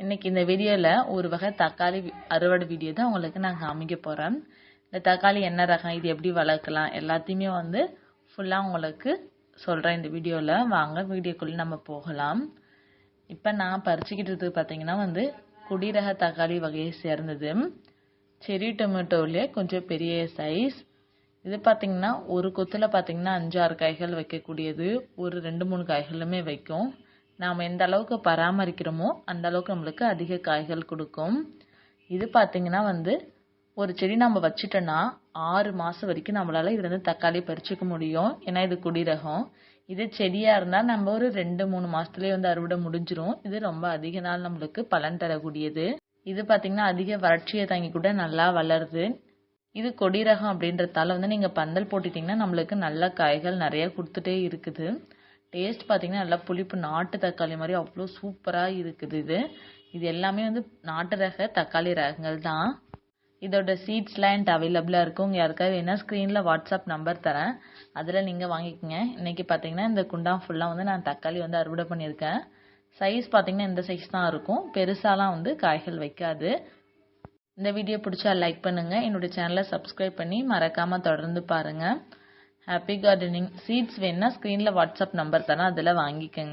இன்னைக்கு இந்த வீடியோவில் ஒரு வகை தக்காளி அறுவடை வீடியோ தான் உங்களுக்கு நாங்கள் அமைக்க போகிறோம் இந்த தக்காளி என்ன ரகம் இது எப்படி வளர்க்கலாம் எல்லாத்தையுமே வந்து ஃபுல்லாக உங்களுக்கு சொல்கிறேன் இந்த வீடியோவில் வாங்க வீடியோக்குள்ளே நம்ம போகலாம். இப்போ நான் பறிச்சுக்கிட்டது பார்த்தீங்கன்னா வந்து குடிரக தக்காளி வகையை சேர்ந்தது. செரி டொமேட்டோவிலே கொஞ்சம் பெரிய சைஸ் இது பார்த்தீங்கன்னா ஒரு கொத்தில் பார்த்தீங்கன்னா அஞ்சாறு காய்கள் வைக்கக்கூடியது. ஒரு ரெண்டு மூணு காய்களுமே வைக்கும். நாம் எந்த அளவுக்கு பராமரிக்கிறோமோ அந்த அளவுக்கு நம்மளுக்கு அதிக காய்கள் கொடுக்கும். இது பார்த்தீங்கன்னா வந்து ஒரு செடி நம்ம வச்சுட்டோன்னா ஆறு மாதம் வரைக்கும் நம்மளால இதுலேருந்து தக்காளி பறிச்சுக்க முடியும். ஏன்னா இது குடிரகம். இது செடியாக இருந்தால் நம்ம ஒரு ரெண்டு மூணு மாதத்துலேயே வந்து அறுவடை முடிஞ்சிரும். இது ரொம்ப அதிக நாள் நம்மளுக்கு பலன் தரக்கூடியது. இது பார்த்தீங்கன்னா அதிக வறட்சியை தாங்கி கூட நல்லா வளருது. இது கொடி ரகம் அப்படின்றதால வந்து நீங்கள் பந்தல் போட்டுட்டிங்கன்னா நம்மளுக்கு நல்ல காய்கள் நிறைய கொடுத்துட்டே இருக்குது. டேஸ்ட் பார்த்தீங்கன்னா நல்லா புளிப்பு நாட்டு தக்காளி மாதிரி அவ்வளோ சூப்பராக இருக்குது இது. இது எல்லாமே வந்து நாட்டு ரக தக்காளி ரகங்கள் தான். இதோட சீட்ஸ்லாம் என்கிட்ட அவைலபிளாக இருக்கும். இங்கே யாருக்காவது வேணால் ஸ்க்ரீனில் வாட்ஸ்அப் நம்பர் தரேன். அதில் நீங்கள் வாங்கிக்கோங்க. இன்றைக்கி பார்த்தீங்கன்னா இந்த குண்டான் ஃபுல்லாக வந்து நான் தக்காளி வந்து அறுவடை பண்ணியிருக்கேன். சைஸ் பார்த்தீங்கன்னா இந்த சைஸ் தான் இருக்கும். பெருசாலாம் வந்து காய்கள் வைக்காது. இந்த வீடியோ பிடிச்சா லைக் பண்ணுங்கள் என்னுடைய சேனலை சப்ஸ்கிரைப் பண்ணி மறக்காமல் தொடர்ந்து பாருங்கள் ஹாப்பி கார்டனிங் சீட்ஸ் வேணா ஸ்க்ரீனில் வாட்ஸ்அப் நம்பர் தரேன். அதில் வாங்கிக்கோங்க.